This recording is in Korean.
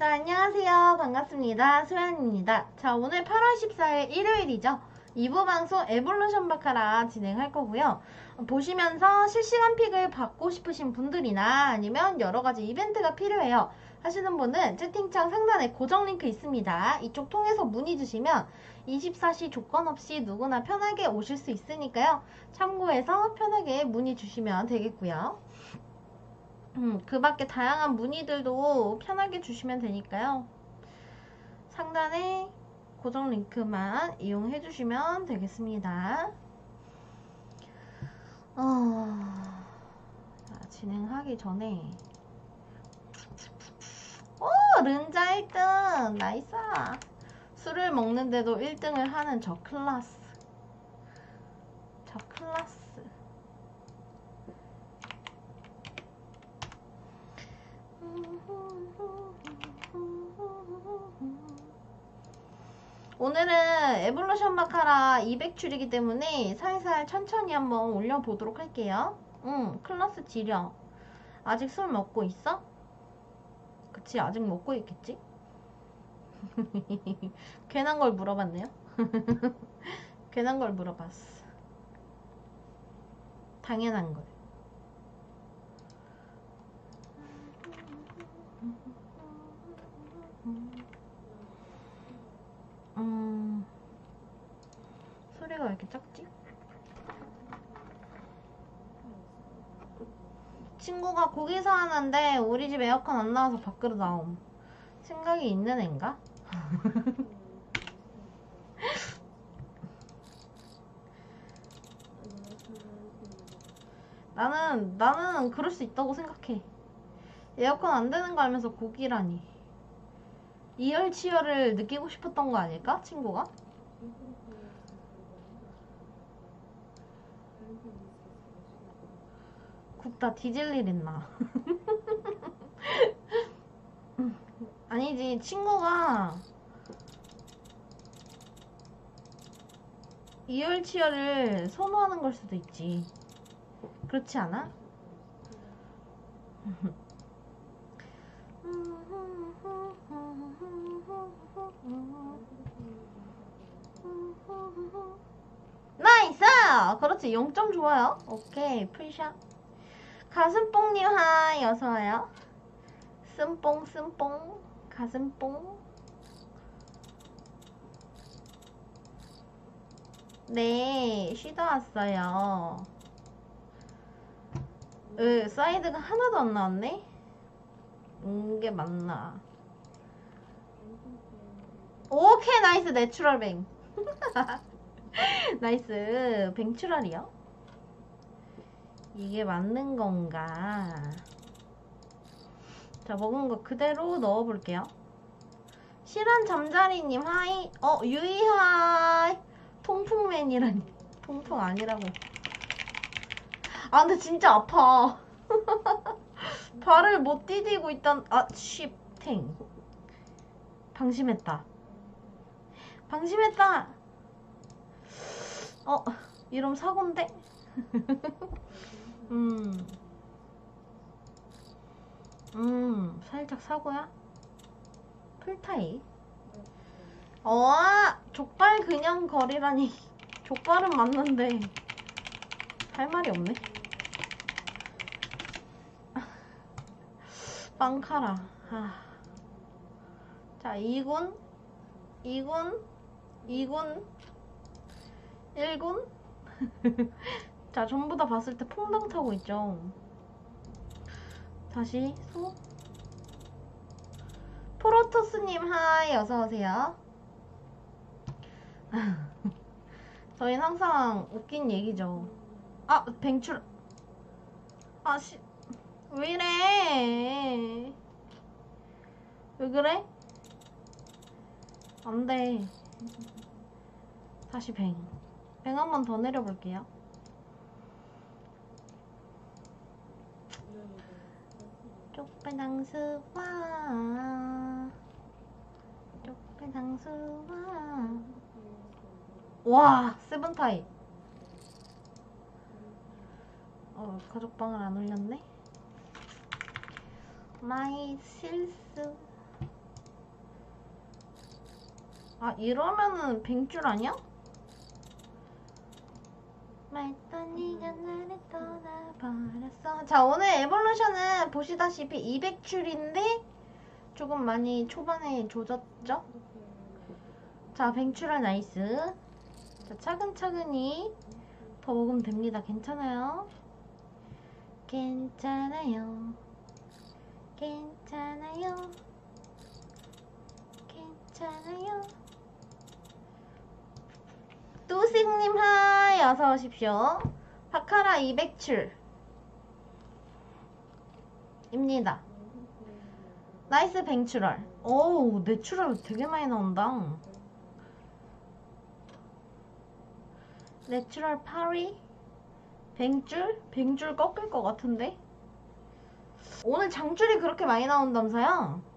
자, 안녕하세요. 반갑습니다. 소연입니다. 자, 오늘 8월 14일 일요일이죠. 2부 방송 에볼루션 바카라 진행할 거고요. 보시면서 실시간 픽을 받고 싶으신 분들이나 아니면 여러 가지 이벤트가 필요해요. 하시는 분은 채팅창 상단에 고정 링크 있습니다. 이쪽 통해서 문의 주시면 24시 조건 없이 누구나 편하게 오실 수 있으니까요. 참고해서 편하게 문의 주시면 되겠고요. 음, 그 밖에 다양한 문의들도 편하게 주시면 되니까요. 상단에 고정 링크만 이용해 주시면 되겠습니다. 어, 자, 진행하기 전에 오, 른자 1등! 나이스! 술을 먹는데도 1등을 하는 저 클라스. 저 클라스. 오늘은 에볼루션 마카라 200줄이기 때문에 살살 천천히 한번 올려보도록 할게요. 응, 클라스 지려. 아직 술 먹고 있어? 그치, 아직 먹고 있겠지? 괜한 걸 물어봤네요. 괜한 걸 물어봤어. 당연한 걸. 소리가 왜 이렇게 작지? 친구가 고기 사왔는데 우리 집 에어컨 안 나와서 밖으로 나옴. 생각이 있는 앤가? 나는 나는 그럴 수 있다고 생각해. 에어컨 안 되는 거 알면서 고기라니. 이열치열을 느끼고 싶었던 거 아닐까? 친구가? 굽다 뒤질 일 있나? 아니지, 친구가 이열치열을 선호하는 걸 수도 있지. 그렇지 않아? 그렇지, 0점 좋아요. 오케이, 풀샷. 가슴뽕님 하이, 어서와요. 씀뽕, 씀뽕, 가슴뽕. 네, 쉬다 왔어요. 으, 사이드가 하나도 안 나왔네? 이게 맞나? 오케이, 나이스, 내추럴 뱅. 나이스, 뱅추럴이요? 이게 맞는 건가? 자, 먹은 거 그대로 넣어볼게요. 실한 잠자리님, 하이. 어, 유이 하이. 통풍맨이라니. 통풍 아니라고. 아, 근데 진짜 아파. 발을 못 디디고 있단, 아, 쉽탱. 방심했다. 방심했다! 어, 이러면 사고인데? 음. 음, 살짝 사고야? 풀타이. 어, 족발 그냥 거리라니. 족발은 맞는데. 할 말이 없네. 빵카라. 아. 자, 2군, 2군, 2군, 1군. 자, 전부 다 봤을 때 퐁당 타고 있죠. 다시 소. 프로토스님 하이 어서오세요. 저희는 항상 웃긴 얘기죠. 아, 뱅출. 아, 씨. 왜 이래? 왜 그래? 안 돼. 다시 뱅. 뱅한번 더 내려볼게요. 쪽배당수와 쪽배당수와 와 세븐타이 어 가족방을 안 올렸네 마이 실수 아 이러면은 뱅줄 아니야? 말던 네가 나를 떠나버렸어. 자 오늘 에볼루션은 보시다시피 200줄인데 조금 많이 초반에 조졌죠? 자 뱅출할 나이스. 자 차근차근히 더 먹으면 됩니다. 괜찮아요? 괜찮아요. 괜찮아요. 괜찮아요 뚜식님 하이 어서 오십시오. 바카라 200출 입니다. 나이스 뱅출얼 오우 내추럴 되게 많이 나온다. 내추럴 파리 뱅줄? 뱅줄 꺾일 것 같은데? 오늘 장줄이 그렇게 많이 나온다면서요?